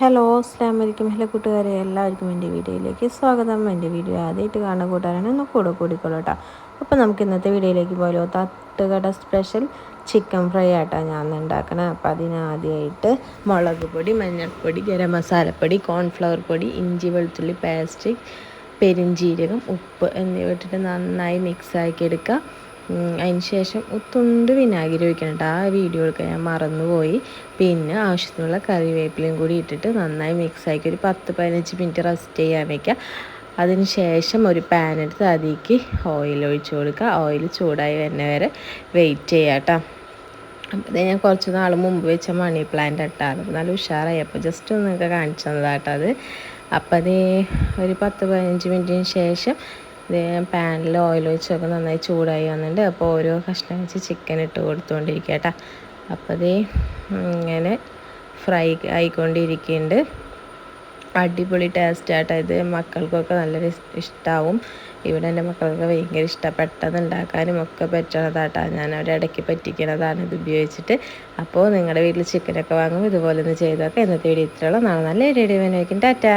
Hello അസ്ലാം വലൈക്കും hello കൂട്ടുകാരെ എല്ലാവർക്കും എന്റെ വീഡിയോയിലേക്ക് സ്വാഗതം. എന്റെ വീഡിയോ ആദ്യമായിട്ട് കാണുന്ന കൂട്ടുകാരാണ് ഒന്ന് കൂടെ കൂടിക്കോളൂ കേട്ടോ അപ്പോൾ നമുക്ക് ഇന്നത്തെ വീഡിയോയിലേക്ക് പോലോ തട്ടുകട സ്പെഷ്യൽ ചിക്കൻ ഫ്രൈ ആട്ടോ ഞാൻ ഉണ്ടാക്കണം. അപ്പോൾ അതിനാദ്യമായിട്ട് മുളക് പൊടി മഞ്ഞൾപ്പൊടി ഗരം മസാലപ്പൊടി കോൺഫ്ലവർ പൊടി ഇഞ്ചി വെളുത്തുള്ളി പേസ്റ്റ് പെരിഞ്ചീരകം ഉപ്പ് എന്നിവ ഇട്ടിട്ട് നന്നായി മിക്സ് ആക്കി എടുക്കുക. അതിന് ശേഷം തുണ്ട് വിനാഗിരി ഒഴിക്കണം കേട്ടോ ആ വീഡിയോ എടുക്കാൻ ഞാൻ മറന്നുപോയി. പിന്നെ ആവശ്യത്തിനുള്ള കറിവേപ്പിലയും കൂടി ഇട്ടിട്ട് നന്നായി മിക്സ് ആക്കി ഒരു പത്ത് പതിനഞ്ച് മിനിറ്റ് റെസ്റ്റ് ചെയ്യാൻ വയ്ക്കുക അതിന് ശേഷം ഒരു പാൻ എടുത്ത് അതിലേക്ക് ഓയിൽ ഒഴിച്ചു കൊടുക്കുക ഓയിൽ ചൂടായി വരുന്ന വരെ വെയിറ്റ് ചെയ്യാം കേട്ടോ അപ്പോൾ ഞാൻ കുറച്ച് നാൾ മുമ്പ് വെച്ച മണി പ്ലാന്റ് ഇട്ടാണ് നല്ല ഉഷാറായി. അപ്പോൾ ജസ്റ്റ് ഒന്ന് നിങ്ങൾക്ക് കാണിച്ചു തന്നതാട്ടോ അത്. അപ്പോൾ അത് ഒരു പത്ത് പതിനഞ്ച് മിനിറ്റിന് ശേഷം ഇത് പാനിൽ ഓയിൽ ഒഴിച്ചൊക്കെ നന്നായി ചൂടായി വന്നിട്ടുണ്ട്. അപ്പോൾ ഓരോ കഷ്ണം വെച്ച് ചിക്കൻ ഇട്ട് കൊടുത്തുകൊണ്ടിരിക്കുക കേട്ടോ അപ്പോൾ ഇത് ഇങ്ങനെ ഫ്രൈ ആയിക്കൊണ്ടിരിക്കുന്നുണ്ട് അടിപൊളി ടേസ്റ്റ് ആട്ടോ ഇത്. മക്കൾക്കൊക്കെ നല്ലൊരു ഇഷ്ടമാവും ഇവിടെ എന്റെ മക്കൾക്ക് ഭയങ്കര ഇഷ്ടപ്പെട്ടത് ഉണ്ടാക്കാനും ഒക്കെ പറ്റണതാട്ടോ. ഞാൻ അവിടെ ഇടയ്ക്ക് പറ്റിക്കണതാണ് ഇത് ഉപയോഗിച്ചിട്ട്. അപ്പോൾ നിങ്ങളുടെ വീട്ടിൽ ചിക്കനൊക്കെ വാങ്ങും. ഇതുപോലെ ഒന്ന് ചെയ്തൊക്കെ. എന്നത്തെ വീഡിയോ ഇത്രയുള്ള നാളെ നല്ല വീഡിയോ വയ്ക്കും ടാറ്റാ.